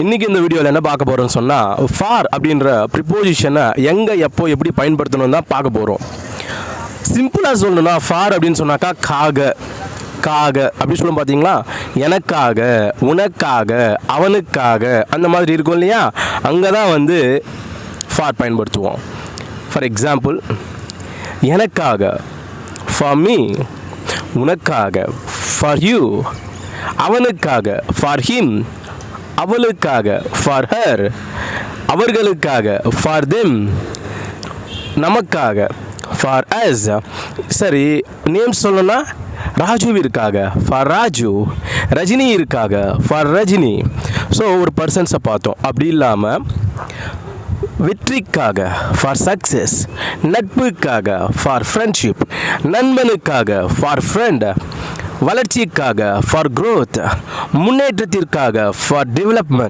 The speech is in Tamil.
இன்றைக்கி இந்த வீடியோவில் என்ன பார்க்க போகிறோம்னு சொன்னால் ஃபார் அப்படின்ற ப்ரிப்போசிஷனை எங்கே எப்போ எப்படி பயன்படுத்தணும் தான் பார்க்க போகிறோம் சிம்பிளாக சொல்லணும்னா ஃபார் அப்படின்னு சொன்னாக்கா காக காக அப்படி சொல்லும் பார்த்தீங்களா எனக்காக உனக்காக அவனுக்காக அந்த மாதிரி இருக்கும் இல்லையா? அங்கே தான் வந்து ஃபார் பயன்படுத்துவோம். ஃபார் எக்ஸாம்பிள் எனக்காக ஃபார் மீ உனக்காக ஃபார் யூ அவனுக்காக ஃபார் ஹிம் அவளுக்காக ஃபார் ஹர் அவர்களுக்காக ஃபார் தெம் நமக்காக ஃபார் அஸ் சரி நேம் சொல்லணும்னா ராஜுவிற்காக ஃபார் ராஜு ரஜினி இருக்காக ஃபார் ரஜினி. ஸோ ஒரு பர்சன்ஸை பார்த்தோம். அப்படி இல்லாமல் வெற்றிக்காக ஃபார் சக்ஸஸ் நட்புக்காக ஃபார் ஃப்ரெண்ட்ஷிப் நண்பனுக்காக ஃபார் ஃப்ரெண்ட் வளர்ச்சிக்காக ஃபார் க்ரோத் முன்னேற்றத்திற்காக ஃபார் டெவலப்மெண்ட்